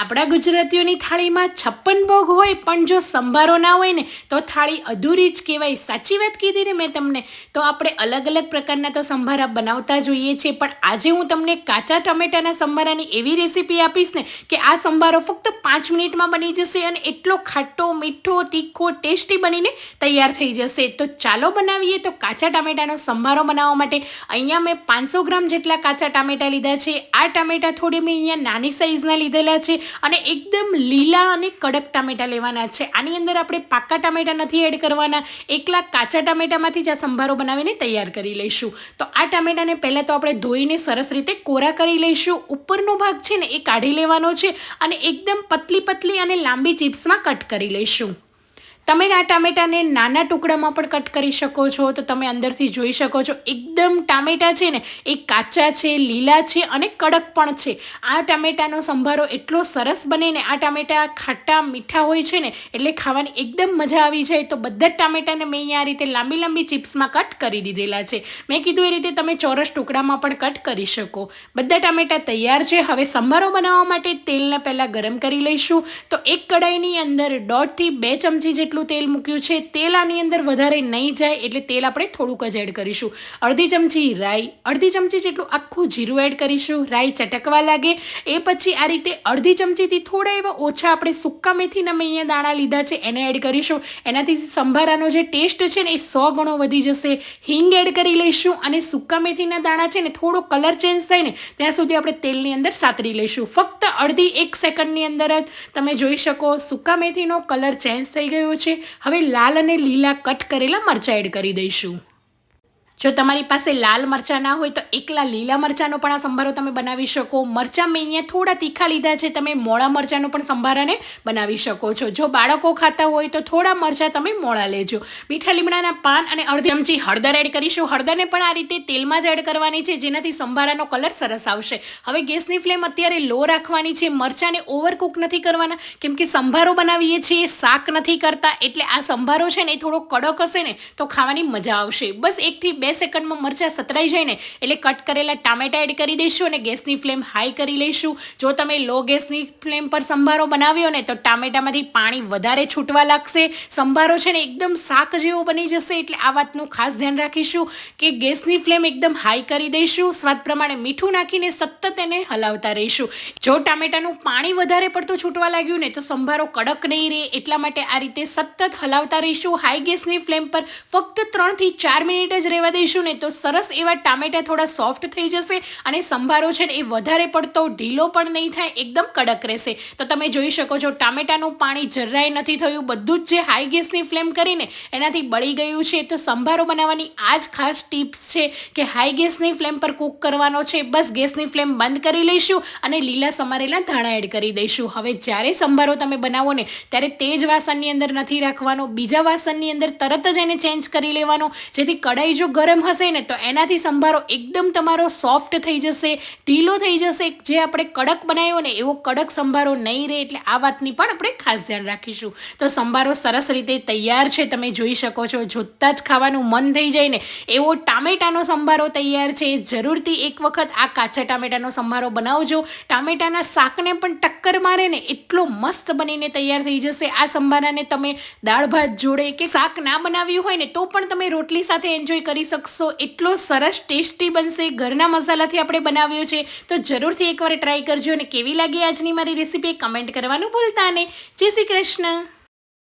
આપણા ગુજરાતીઓની થાળીમાં છપ્પન ભોગ હોય પણ જો સંભારો ના હોય ને, તો થાળી અધૂરી જ કહેવાય. સાચી વાત કીધી ને મેં તમને? તો આપણે અલગ અલગ પ્રકારના તો સંભારા બનાવતા જોઈએ છીએ, પણ આજે હું તમને કાચા ટમેટાના સંભારાની એવી રેસીપી આપીશ ને કે આ સંભારો ફક્ત પાંચ મિનિટમાં બની જશે અને એટલો ખાટો, મીઠો, તીખો, ટેસ્ટી બનીને તૈયાર થઈ જશે. તો ચાલો બનાવીએ તો કાચા ટામેટાનો સંભારો બનાવવા માટે. અહીંયા મેં પાંચસો ગ્રામ જેટલા કાચા ટામેટા લીધા છે. આ ટામેટા થોડી મેં અહીંયા નાની સાઇઝના લીધેલા છે. અને એકદમ લીલા અને કડક ટામેટા લેવાના છે. આની અંદર આપણે પાકા ટામેટા નથી એડ કરવાના. એકલા કાચા ટામેટામાંથી જ આ સંભારો બનાવીને તૈયાર કરી લઈશું. તો આ ટામેટાને પહેલાં તો આપણે ધોઈને સરસ રીતે કોરા કરી લઈશું. ઉપરનો ભાગ છે ને એ કાઢી લેવાનો છે અને એકદમ પતલી પતલી અને લાંબી ચિપ્સમાં કટ કરી લઈશું. તમે આ ટામેટાને નાના ટુકડામાં પણ કટ કરી શકો છો, તો તમે અંદરથી જોઈ શકો છો, એકદમ ટામેટા છે ને, એ કાચા છે, લીલા છે અને કડક પણ છે. આ ટામેટાનો સંભારો એટલો સરસ બને ને, આ ટામેટા ખાટા મીઠા હોય છે ને, એટલે ખાવાની એકદમ મજા આવી જાય. તો બધા જ ટામેટાને મેં આ રીતે લાંબી લાંબી ચિપ્સમાં કટ કરી દીધેલા છે. મેં કીધું એ રીતે તમે ચોરસ ટુકડામાં પણ કટ કરી શકો. બધા ટામેટા તૈયાર છે. હવે સંભારો બનાવવા માટે તેલને પહેલાં ગરમ કરી લઈશું. તો એક કડાઈની અંદર દોઢથી બે ચમચી જેટલું તેલ મૂક્યું છે તેલ આની અંદર વધારે નહીં જાય એટલે તેલ આપણે થોડુંક જ એડ કરીશું. અડધી ચમચી રાઈ, અડધી ચમચી જેટલું આખું જીરું એડ કરીશું. રાઈ ચટકવા લાગે. એ પછી આ રીતે અડધી ચમચીથી થોડા એવા ઓછા આપણે સૂકા મેથીના મેં અહીંયા દાણા લીધા છે, એને એડ કરીશું. એનાથી સંભારાનો જે ટેસ્ટ છે ને એ સો ગણો વધી જશે. હિંગ એડ કરી લઈશું અને સૂકા મેથીના દાણા છે ને થોડો કલર ચેન્જ થાય ને ત્યાં સુધી આપણે તેલની અંદર સાતરી લઈશું. ફક્ત અડધી એક સેકન્ડની અંદર જ તમે જોઈ શકો, સૂકા મેથીનો કલર ચેન્જ થઈ ગયો છે. હવે લાલ અને લીલા કટ કરેલા મરચાં એડ કરી દઈશું. જો તમારી પાસે લાલ મરચાં ના હોય તો એકલા લીલા મરચાંનો પણ આ સંભારો તમે બનાવી શકો. મરચાં મેં અહીંયા થોડા તીખા લીધા છે, તમે મોળા મરચાંનો પણ સંભારાને બનાવી શકો છો. જો બાળકો ખાતા હોય તો થોડા મરચાં તમે મોળા લેજો. મીઠા લીમડાના પાન અને અડધી ચમચી હળદર એડ કરીશું. હળદરને પણ આ રીતે તેલમાં જ એડ કરવાની છે, જેનાથી સંભારાનો કલર સરસ આવશે. હવે ગેસની ફ્લેમ અત્યારે લો રાખવાની છે. મરચાંને ઓવરકુક નથી કરવાના, કેમ કે સંભારો બનાવીએ છીએ, શાક નથી કરતા, એટલે આ સંભારો છે ને એ થોડો કડક હશે ને, તો ખાવાની મજા આવશે. બસ એકથી બે સેકન્ડમાં મરચાં સતરાઈ જાય ને, એટલે કટ કરેલા ટામેટા એડ કરી દઈશું અને ગેસની ફ્લેમ હાઈ કરી લઈશું. જો તમે લો ગેસની ફ્લેમ પર સંભારો બનાવ્યો ને, તો ટામેટામાંથી પાણી વધારે છૂટવા લાગશે. સંભારો છે ને એકદમ શાક જેવો બની જશે, એટલે આ વાતનું ખાસ ધ્યાન રાખીશું કે ગેસની ફ્લેમ એકદમ હાઈ કરી દઈશું. સ્વાદ પ્રમાણે મીઠું નાખીને સતત એને હલાવતા રહીશું. જો ટામેટાનું પાણી વધારે પડતું છૂટવા લાગ્યું ને, તો સંભારો કડક નહીં રહે. એટલા માટે આ રીતે સતત હલાવતા રહીશું. હાઈ ગેસની ફ્લેમ પર ફક્ત ત્રણથી ચાર મિનિટ જ રહેવા દઈશું ને તો સરસ એવા ટામેટા થોડા સોફ્ટ થઈ જશે અને સંભારો છે ને એ વધારે પડતો ઢીલો પણ નહીં થાય, એકદમ કડક રહેશે. તો તમે જોઈ શકો છો ટામેટાનું પાણી જરાય નથી થયું. બધું જ જે હાઈ ગેસની ફ્લેમ કરીને એનાથી બળી ગયું છે. તો સંભારો બનાવવાની આ જ ખાસ ટિપ્સ છે કે હાઈ ગેસની ફ્લેમ પર કૂક કરવાનો છે. બસ ગેસની ફ્લેમ બંધ કરી લઈશું અને લીલા સમારેલા ધાણા એડ કરી દઈશું. હવે જ્યારે સંભારો તમે બનાવો ને, ત્યારે તે જ વાસણની અંદર નથી રાખવાનો. બીજા વાસણની અંદર તરત જ એને ચેન્જ કરી લેવાનો. જેથી કડાઈ જો ગરમ હશે ને તો એનાથી સંભારો એકદમ તમારો સોફ્ટ થઈ જશે, ઢીલો થઈ જશે. જે આપણે કડક બનાવ્યો ને એવો કડક સંભારો નહીં રહે એટલે આ વાતની પણ આપણે ખાસ ધ્યાન રાખીશું. તો સંભારો સરસ રીતે તૈયાર છે, તમે જોઈ શકો છો. જોતાં જ ખાવાનું મન થઈ જાય ને એવો ટામેટાનો સંભારો તૈયાર છે. જરૂરથી એક વખત આ કાચા ટામેટાનો સંભારો બનાવજો. ટામેટાના શાકને પણ ટક્કર મારે ને એટલો મસ્ત બનીને તૈયાર થઈ જશે. આ સંભારાને તમે દાળ ભાત જોડે કે શાક ના બનાવ્યું હોય ને તો પણ તમે રોટલી સાથે એન્જોય કરી શકશો એટલો સરસ ટેસ્ટી બનશે. ઘરના મસાલાથી આપણે બનાવ્યો છે. તો જરૂરથી એકવાર ટ્રાય કરજો અને કેવી લાગી આજની મારી રેસીપી કમેન્ટ કરવાનું ભૂલતા નહીં. જય શ્રી કૃષ્ણ.